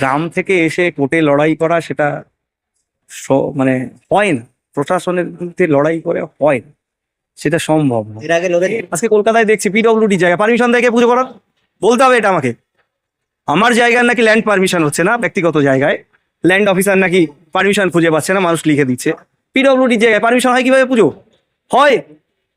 গ্রাম থেকে এসে কোর্টে লড়াই করা সেটা মানে হয় না। প্রশাসনের বিরুদ্ধে লড়াই করে হয় না। সেটা সম্ভব না। এর আগে আজকে কলকাতায় দেখছি পিডব্লিউডি জায়গা। পারমিশন দেখে পুজো করার? বলতে হবে এটা আমাকে। আমার জায়গার নাকি ল্যান্ড পারমিশন হচ্ছে না ব্যক্তিগত জায়গায়। ল্যান্ড অফিসার নাকি পারমিশন খুঁজে পাচ্ছে না মানুষ লিখে দিচ্ছে। পিডব্লিউডি জায়গায় পারমিশন হয় কীভাবে পুজো? হয়।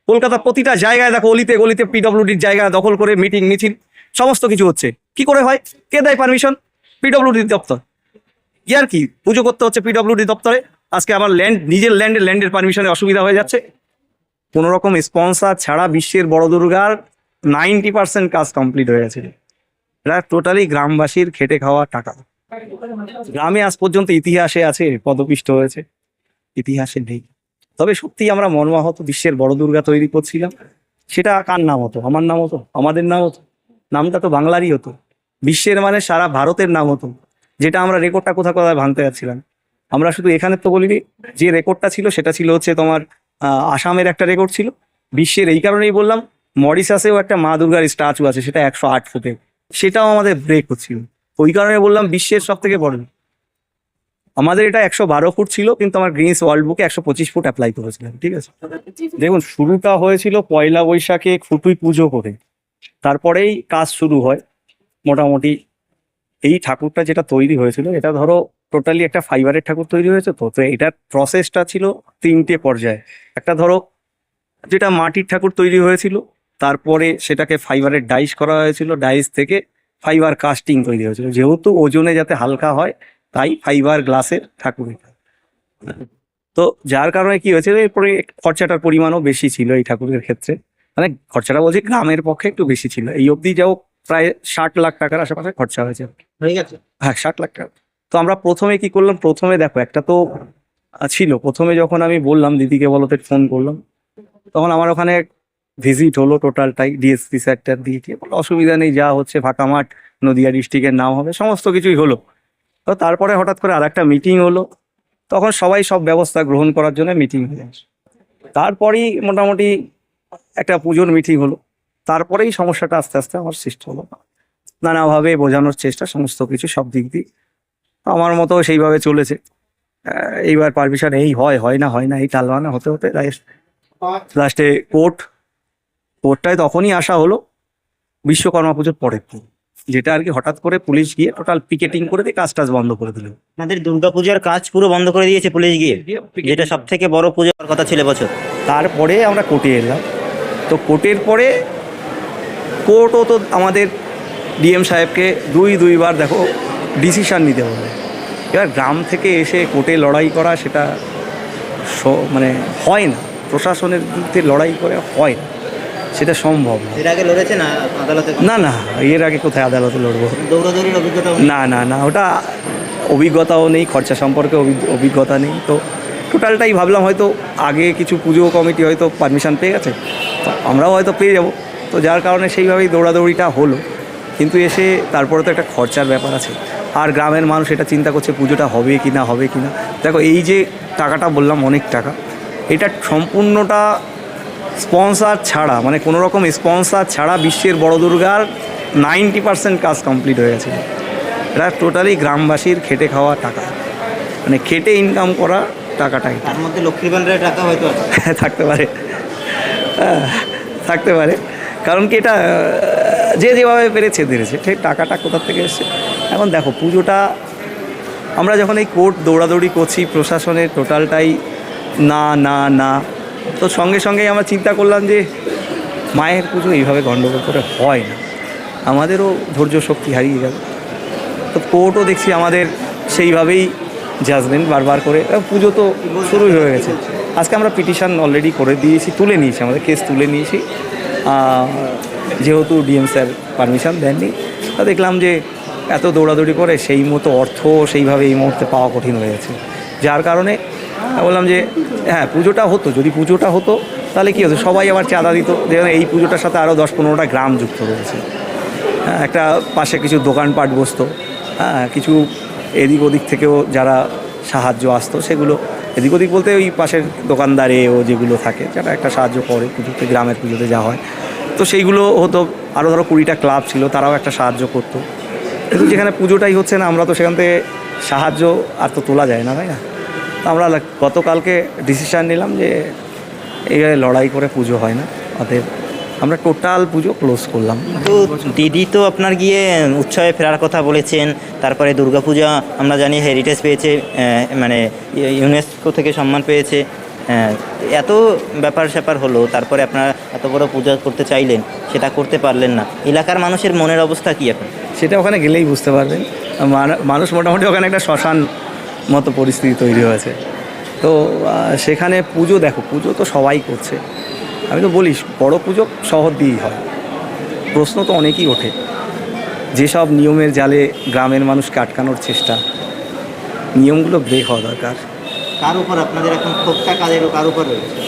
কলকাতার প্রতিটা জায়গায় দেখো অলিতে গলিতে পিডব্লিউডির জায়গা দখল করে মিটিং মিছিল সমস্ত কিছু হচ্ছে। কি করে হয়? কে দেয় পারমিশন পিডব্লিউডি দপ্তর। আর কি? পুজো করতে হচ্ছে পিডব্লিউডি দপ্তরে। আজকে আমার ল্যান্ড নিজের ল্যান্ডের ল্যান্ডের পারমিশনে অসুবিধা হয়ে যাচ্ছে। কোনো রকম স্পন্সার ছাড়া বিশ্বের বড় দুর্গার নাইনটি পার্সেন্ট কাজ কমপ্লিট হয়ে গেছে। এটা টোটালি গ্রামবাসীর খেটে খাওয়া টাকা। গ্রামে আজ পর্যন্ত ইতিহাসে আছে, পদপিষ্ট হয়েছে। ইতিহাসে নেই। তবে সত্যি আমরা মর্মাহত বিশ্বের বড় দুর্গা তৈরি করছিলাম। সেটা কার নাম হতো? আমার নাম হতো? আমাদের নাম হতো? নামটা তো বাংলারই হতো। বিশ্বের মানে সারা ভারতের নাম হতো, যেটা আমরা রেকর্ডটা কোথাও কোথায় ভাঙতে যাচ্ছিলাম। আমরা শুধু এখানে তো বলিনি, যে রেকর্ডটা ছিল সেটা ছিল হচ্ছে তোমার আসামের একটা রেকর্ড ছিল। বিশ্বের এই কারণেই বললাম, মরিশাসেও একটা মা দুর্গার স্ট্যাচু আছে, সেটা একশো আট ফুটে। সেটাও আমাদের ব্রেক হচ্ছিল ওই কারণে বললাম বিশ্বের সব থেকে বড়। আমাদের এটা একশো বারো ফুট ছিল, কিন্তু আমার গ্রিনস ওয়ার্ল্ড বুকে একশো পঁচিশ ফুট অ্যাপ্লাই করেছিলাম, ঠিক আছে? দেখুন, শুরুটা হয়েছিল পয়লা বৈশাখে খুঁটুই পুজো করে। তারপরেই কাজ শুরু হয়। মোটামুটি এই ঠাকুরটা যেটা তৈরি হয়েছিল, এটা ধরো টোটালি একটা ফাইবারের ঠাকুর তৈরি হয়েছে তো তো এটার প্রসেসটা ছিল তিনটে পর্যায়ে। একটা ধরো যেটা মাটির ঠাকুর তৈরি হয়েছিল, তারপরে সেটাকে ফাইবারের ডাইস করা হয়েছিল ডাইস থেকে ফাইবার কাস্টিং তৈরি হয়েছিল। যেহেতু ওজনে যাতে হালকা হয়, তাই ফাইবার গ্লাসের ঠাকুর তো যার কারণে কি হয়েছিল, এরপরে খরচাটার পরিমাণও বেশি ছিল এই ঠাকুরের ক্ষেত্রে। মানে খরচাটা বলছি গ্রামের পক্ষে একটু বেশি ছিল। এই অবধি যাও প্রায় ষাট লাখ টাকার আশেপাশে খরচা হয়েছে। হয়ে গেছে? হ্যাঁ ষাট লাখ টাকা। তো আমরা প্রথমে কি করলাম? প্রথমে দেখো একটা তো ছিল। প্রথমে যখন আমি বললাম দিদিকে বলতে ফোন করলাম তখন আমার ওখানে ভিজিট হলো টোটালটাই ডিএসপি স্যারটার দিয়ে বলল, অসুবিধা নেই যা হচ্ছে ফাঁকা মাঠ নদিয়া ডিস্ট্রিক্টের নাম হবে সমস্ত কিছুই হলো। তো তারপরে হঠাৎ করে আর একটা মিটিং হলো তখন সবাই সব ব্যবস্থা গ্রহণ করার জন্য মিটিং হয়ে তারপরেই মোটামুটি একটা পুজোর মিটিং হলো। তারপরেই সমস্যাটা আস্তে আস্তে আমার সৃষ্টি হলো। নানাভাবে বোঝানোর চেষ্টা সমস্ত কিছু সব দিক দিয়ে। আমার মতো সেইভাবে চলেছে। এইবার পারমিশন এই হয় হয় না হয় না এই টালবানা হতে হতে লাস্টে কোর্ট কোর্টটায় তখনই আসা হলো বিশ্বকর্মা পুজোর দিন। যেটা আর কি হঠাৎ করে পুলিশ গিয়ে টোটাল পিকেটিং করে দিয়ে কাজ টাজ বন্ধ করে দিল। আমাদের দুর্গাপূজার কাজ পুরো বন্ধ করে দিয়েছে পুলিশ গিয়ে। যেটা সব থেকে বড় পূজার কথা ছিল বছর। তারপরে আমরা কোর্টে এলাম। তো কোর্টের পরে কোর্টও তো আমাদের ডিএম সাহেবকে দুই দুইবার দেখো ডিসিশান নিতে হবে। এবার গ্রাম থেকে এসে কোর্টে লড়াই করা সেটা মানে হয় না। প্রশাসনের বিরুদ্ধে লড়াই করে হয় না। সেটা সম্ভব না। এর আগে লড়েছে না আদালতে? না না এর আগে কোথায় আদালতে লড়বো? দৌড়াদৌড়ির অভিজ্ঞতা না না না ওটা অভিজ্ঞতাও নেই খরচা সম্পর্কে অভিজ্ঞতা নেই। তো টোটালটাই ভাবলাম হয়তো আগে কিছু পুজো কমিটি হয়তো পারমিশন পেয়ে গেছে তো আমরাও হয়তো পেয়ে যাব। তো যার কারণে সেইভাবেই দৌড়াদৌড়িটা হলো। কিন্তু এসে তারপরে তো একটা খরচার ব্যাপার আছে। আর গ্রামের মানুষ এটা চিন্তা করছে পুজোটা হবে কি না হবে কি না। দেখো এই যে টাকাটা বললাম অনেক টাকা। এটা সম্পূর্ণটা স্পন্সার ছাড়া মানে কোনো রকম স্পন্সার ছাড়া বিশ্বের বড় দুর্গার নাইনটি পার্সেন্ট কাজ কমপ্লিট হয়ে গেছে। এটা টোটালি গ্রামবাসীর খেটে খাওয়া টাকা। মানে খেটে ইনকাম করা টাকাটা তার মধ্যে ভান্ডারের টাকা হয়তো আছে। থাকতে পারে। আহ, থাকতে পারে। কারণ কি এটা যে যেভাবে পেরেছে ধরেছে সেই টাকাটা কোথা থেকে এসছে? এখন দেখো, পুজোটা আমরা যখন এই কোর্ট দৌড়াদৌড়ি করছি, প্রশাসনের টোটালটাই না না না, তো সঙ্গে সঙ্গেই আমরা চিন্তা করলাম যে মায়ের পুজো এইভাবে গণ্ডগোল করে হয় না। আমাদেরও ধৈর্য শক্তি হারিয়ে যাবে তো কোর্টও দেখছি আমাদের সেইভাবেই জাজমেন্ট বারবার করে পুজো তো শুরুই হয়ে গেছে। আজকে আমরা পিটিশন অলরেডি করে দিয়েছি, তুলে নিয়েছি, আমাদের কেস তুলে নিয়েছি। যেহেতু ডিএম স্যার পারমিশন দেননি তা দেখলাম যে এত দৌড়াদৌড়ি করে সেই মতো অর্থ সেইভাবে এই মুহূর্তে পাওয়া কঠিন হয়ে গেছে। যার কারণে বললাম যে হ্যাঁ পুজোটা হতো যদি পুজোটা হতো তাহলে কী হতো? সবাই আবার চাঁদা দিত। যেমন এই পুজোটার সাথে আরও দশ পনেরোটা গ্রাম যুক্ত রয়েছে। হ্যাঁ, একটা পাশে কিছু দোকানপাট বসতো। হ্যাঁ কিছু এদিক ওদিক থেকেও যারা সাহায্য আসতো সেগুলো এদিক ওদিক বলতে ওই পাশের দোকানদারে ও যেগুলো থাকে, যারা একটা সাহায্য করে পুজোতে, গ্রামের পুজোতে যা হয়। তো সেইগুলো হতো আরও ধরো কুড়িটা ক্লাব ছিল, তারাও একটা সাহায্য করতো। কিন্তু যেখানে পুজোটাই হচ্ছে না, আমরা তো সেখান থেকে সাহায্য আর তো তোলা যায় না, তাই না? তো আমরা গতকালকে ডিসিশান নিলাম যে এইভাবে লড়াই করে পুজো হয় না, অতএব আমরা টোটাল পুজো ক্লোজ করলাম। তো দিদি তো আপনার গিয়ে উৎসবে ফেরার কথা বলেছেন তারপরে দুর্গাপূজা আমরা জানি হেরিটেজ পেয়েছে মানে ইউনেস্কো থেকে সম্মান পেয়েছে। এত ব্যাপার স্যাপার হলো তারপরে আপনারা এত বড় পূজা করতে চাইলেন সেটা করতে পারলেন না। এলাকার মানুষের মনের অবস্থা কি এখন? সেটা ওখানে গেলেই বুঝতে পারবেন। মানুষ মোটামুটি ওখানে একটা শ্মশান মতো পরিস্থিতি তৈরি হয়েছে। তো সেখানে পুজো দেখো পুজো তো সবাই করছে। আমি তো বলিস বড় পুজো শহর দিয়েই হয়। প্রশ্ন তো অনেকই ওঠে। যেসব নিয়মের জালে গ্রামের মানুষকে আটকানোর চেষ্টা নিয়মগুলো ব্রেক হওয়া দরকার। কার উপর? আপনাদের এখন ক্ষোভটা কাদের কার উপর রয়েছে?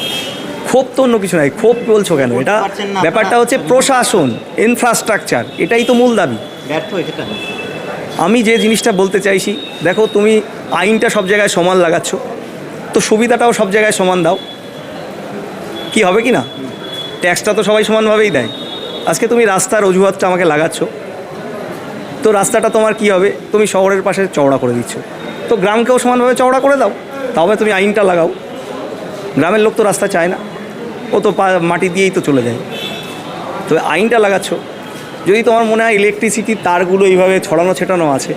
ক্ষোভ তো অন্য কিছু নাই ক্ষোভ বলছো কেন? এটা ব্যাপারটা হচ্ছে প্রশাসন ইনফ্রাস্ট্রাকচার এটাই তো মূল দাবি। ব্যর্থ সেটা আমি যে জিনিসটা বলতে চাইছি দেখো তুমি আইনটা সব জায়গায় সমান লাগাচ্ছ তো সুবিধাটাও সব জায়গায় সমান দাও। কি হবে কি না? ট্যাক্সটা তো সবাই সমানভাবেই দেয়। আজকে তুমি রাস্তার অজুহাতটা আমাকে লাগাচ্ছ। তো রাস্তাটা তোমার কি হবে? তুমি শহরের পাশে চওড়া করে দিচ্ছ। তো গ্রামকেও সমানভাবে চওড়া করে দাও। তবে তুমি আইনটা লাগাও। গ্রামের লোক তো রাস্তা চায় না। ও তো মাটি দিয়েই তো চলে যায়। তো আইনটা লাগাচ্ছ। যদি তোমার মনে হয় ইলেকট্রিসিটির তারগুলো এইভাবে ছড়ানো ছেটানো আছে।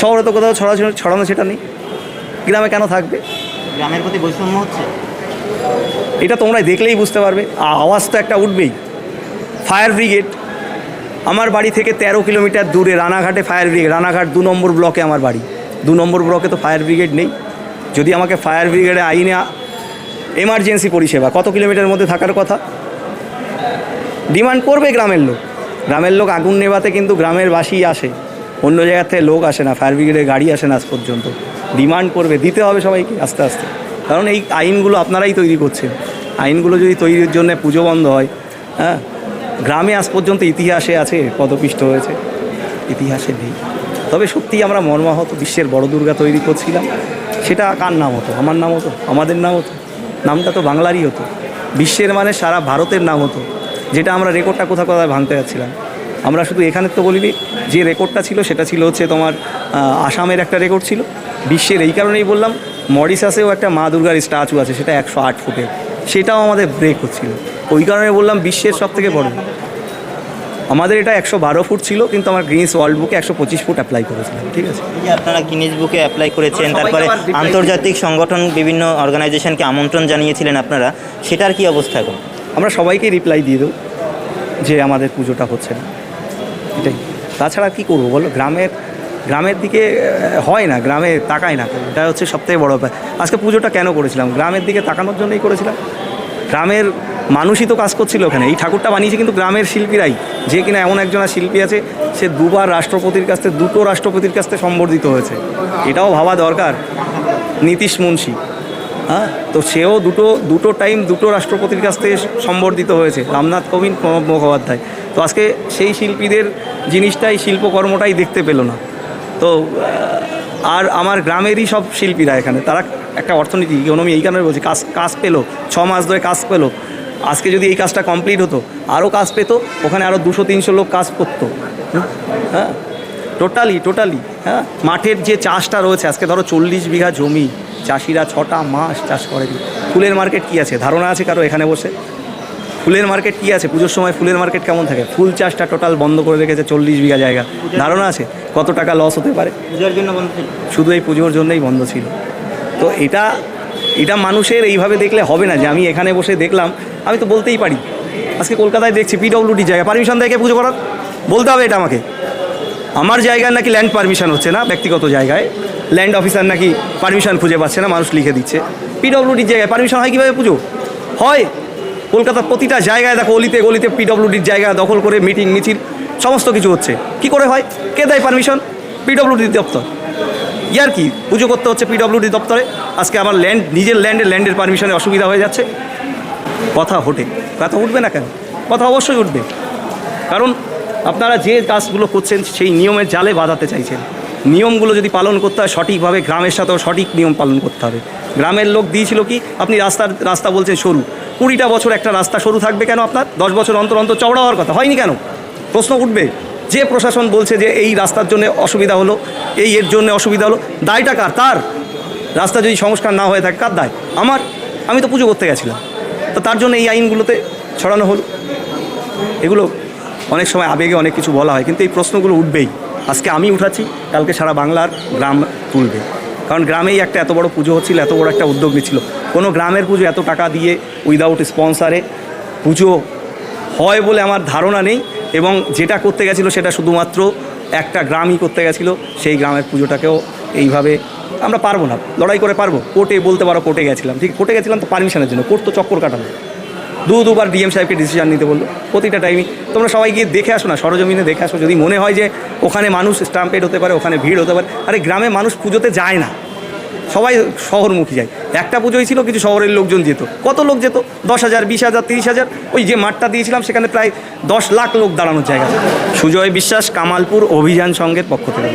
শহরে তো কোথাও ছড়া ছড়ানো ছেটা নেই। গ্রামে কেন থাকবে? গ্রামের প্রতি বৈষম্য হচ্ছে? এটা তোমরা দেখলেই বুঝতে পারবে। আওয়াজ তো একটা উঠবেই। ফায়ার ব্রিগেড, আমার বাড়ি থেকে তেরো কিলোমিটার দূরে রানাঘাটে ফায়ার ব্রিগেড, রানাঘাট দু নম্বর ব্লকে আমার বাড়ি। দু নম্বর ব্লকে তো ফায়ার ব্রিগেড নেই। যদি আমাকে ফায়ার ব্রিগেডে আইনে এমার্জেন্সি পরিষেবা, কত কিলোমিটার মধ্যে থাকার কথা? ডিমান্ড করবে গ্রামের লোক। গ্রামের লোক আগুন নেভাতে কিন্তু গ্রামের বাসী আসে। অন্য জায়গা থেকে লোক আসে না, ফায়ার ব্রিগেডের গাড়ি আসে না আজ পর্যন্ত। ডিমান্ড করবে, দিতে হবে সবাইকে আস্তে আস্তে। কারণ এই আইনগুলো আপনারাই তৈরি করছেন। আইনগুলো যদি তৈরির জন্য পুজো বন্ধ হয় হ্যাঁ? গ্রামে আজ পর্যন্ত ইতিহাসে আছে, পদপিষ্ট হয়েছে। ইতিহাসে নেই। তবে সত্যিই আমরা মর্মাহত বিশ্বের বড় দুর্গা তৈরি করছিলাম। সেটা কার নাম হতো? আমার নাম হতো? আমাদের নাম হতো? নামটা তো বাংলারই হতো। বিশ্বের মানে সারা ভারতের নাম হতো। যেটা আমরা রেকর্ডটা কোথাও কোথায় ভাঙতে যাচ্ছিলাম? আমরা শুধু এখানে তো বলিনি, যে রেকর্ডটা ছিল সেটা ছিল হচ্ছে তোমার আসামের একটা রেকর্ড ছিল। বিশ্বের এই কারণেই বললাম মরিশাসেও একটা মা দুর্গার স্ট্যাচু আছে সেটা একশো আট ফুটের। সেটাও আমাদের ব্রেক হচ্ছিল। ওই কারণে বললাম বিশ্বের সব থেকে বড়। আমাদের এটা একশো বারো ফুট ছিল কিন্তু আমার গ্রিনস ওয়ার্ল্ড বুকে একশো পঁচিশ ফুট অ্যাপ্লাই করেছিলাম ঠিক আছে? আপনারা গিনিজ বুকে অ্যাপ্লাই করেছেন তারপরে আন্তর্জাতিক সংগঠন বিভিন্ন অর্গানাইজেশনকে আমন্ত্রণ জানিয়েছিলেন আপনারা সেটার কি অবস্থা এখন? আমরা সবাইকে রিপ্লাই দিয়ে দেবো যে আমাদের পুজোটা হচ্ছে না। এটাই। তাছাড়া কি করব বলো? গ্রামের গ্রামের দিকে হয় না, গ্রামে তাকায় না। এটা হচ্ছে সবথেকে বড় ব্যাপার। আজকে পুজোটা কেন করেছিলাম? গ্রামের দিকে তাকানোর জন্যই করেছিলাম। গ্রামের মানুষই তো কাজ করছিল ওখানে এই ঠাকুরটা বানিয়েছে কিন্তু গ্রামের শিল্পীরাই। যে কিনা এমন একজন শিল্পী আছে, সে দুবার রাষ্ট্রপতির কাছ থেকে, দুটো রাষ্ট্রপতির কাছ থেকে সম্বর্ধিত হয়েছে। এটাও ভাবা দরকার, নীতিশ মুন্সি। হ্যাঁ? তো সেও দুটো দুটো টাইম দুটো রাষ্ট্রপতির কাছ থেকে সম্বর্ধিত হয়েছে, রামনাথ কোবিন্দ মুখোপাধ্যায়। তো আজকে সেই শিল্পীদের জিনিসটাই, শিল্পকর্মটাই দেখতে পেল না। তো আর আমার গ্রামেরই সব শিল্পীরা এখানে। তারা একটা অর্থনীতি ইকোনমি এই কারণে বলছি, কাজ কাজ পেল, ছ মাস ধরে কাজ পেল। আজকে যদি এই কাজটা কমপ্লিট হতো, আরও কাজ পেতো, ওখানে আরও দুশো, তিনশো লোক কাজ করতো। হ্যাঁ? টোটালি টোটালি হ্যাঁ? মাঠের যে চাষটা রয়েছে, আজকে ধরো চল্লিশ বিঘা জমি, চাষিরা ছটা মাস চাষ করে ফুলের মার্কেট কি আছে? ধারণা আছে কারও এখানে বসে? ফুলের মার্কেট কী আছে? পুজোর সময় ফুলের মার্কেট কেমন থাকে? ফুল চাষটা টোটাল বন্ধ করে রেখেছে চল্লিশ বিঘা জায়গা। ধারণা আছে? কত টাকা লস হতে পারে? পূজার জন্য বন্ধ ছিল। শুধু এই পুজোর জন্যই বন্ধ ছিল। তো এটা এটা মানুষের এইভাবে দেখলে হবে না। যে আমি এখানে বসে দেখলাম আমি তো বলতেই পারি। আজকে কলকাতায় দেখছি পিডব্লিউডি জায়গা। পারমিশন দেয় কে পুজো করার? বলতে হবে এটা আমাকে। আমার জায়গায় নাকি ল্যান্ড পারমিশন হচ্ছে না ব্যক্তিগত জায়গায়। ল্যান্ড অফিসার নাকি পারমিশন খুঁজে পাচ্ছে না মানুষ লিখে দিচ্ছে। পিডব্লিউডির জায়গায় পারমিশন হয় কীভাবে পুজো? হয়। কলকাতার প্রতিটা জায়গায় দেখো অলিতে গলিতে পিডব্লিউডির জায়গা দখল করে মিটিং, মিছিল, সমস্ত কিছু হচ্ছে। কি করে হয়? কে দেয় পারমিশন পিডব্লিউডি দপ্তর। ইয়ার কি? পুজো করতে হচ্ছে পিডব্লিউডি দপ্তরে। আজকে আমার ল্যান্ড নিজের ল্যান্ডের ল্যান্ডের পারমিশনে অসুবিধা হয়ে যাচ্ছে। কথা হোটে কথা উঠবে না কেন? কথা অবশ্যই উঠবে। কারণ আপনারা যে কাজগুলো করছেন, সেই নিয়মের জালে বাঁধাতে চাইছেন। নিয়মগুলো যদি পালন করতে হয় সঠিকভাবে গ্রামের সাথেও সঠিক নিয়ম পালন করতে হবে। গ্রামের লোক দিয়েছিল কি, আপনি রাস্তার, রাস্তা বলছেন সরু। কুড়িটা বছর একটা রাস্তা সরু থাকবে কেন আপনার? দশ বছর অন্তর অন্তর চওড়া হওয়ার কথা। হয়নি কেন? প্রশ্ন উঠবে। যে প্রশাসন বলছে যে এই রাস্তার জন্য অসুবিধা হলো, এই এর জন্য অসুবিধা হলো, দায়টা কার? তার। রাস্তা যদি সংস্কার না হয়ে থাকে, কার দায়? আমার। আমি তো পুজো করতে গেছিলাম। তো তার জন্য এই আইনগুলোতে ছড়ানো হলো। এগুলো অনেক সময় আবেগে অনেক কিছু বলা হয়, কিন্তু এই প্রশ্নগুলো উঠবেই। আজকে আমি উঠাচ্ছি, কালকে সারা বাংলার গ্রাম তুলবে। কারণ গ্রামেই একটা এত বড় পুজো হচ্ছিল, এত বড় একটা উদ্যোগ নিচ্ছিল। কোনো গ্রামের পুজো এত টাকা দিয়ে উইদাউট স্পন্সারে পুজো হয় বলে আমার ধারণা নেই, এবং যেটা করতে গেছিল সেটা শুধুমাত্র একটা গ্রামই করতে গেছিল, সেই গ্রামের পুজোটাকেও এইভাবে আমরা পারব না, লড়াই করে পারব। কোর্টে বলতে পারো কোর্টে গেছিলাম, ঠিক? কোর্টে গেছিলাম তো পারমিশনের জন্য, কোর্ট তো চক্কর কাটানো। দু দুবার ডিএম সাহেবকে ডিসিশন নিতে বলল। প্রতিটা টাইমই তোমরা সবাই গিয়ে দেখে আসো না, সরজমিনে দেখে আসো। যদি মনে হয় যে ওখানে মানুষ স্টাম্পেড হতে পারে, ওখানে ভিড় হতে পারে, আরে গ্রামে মানুষ পুজোতে যায় না। সবাই শহরমুখী যায়। একটা পুজোই ছিল, কিছু শহরের লোকজন যেত। কত লোক যেত? দশ হাজার, বিশ হাজার, তিরিশ হাজার। ওই যে মাঠটা দিয়েছিলাম, সেখানে প্রায় দশ লাখ লোক দাঁড়ানোর জায়গা সুজয় বিশ্বাস, কামালপুর অভিযান সংঘের পক্ষ থেকে।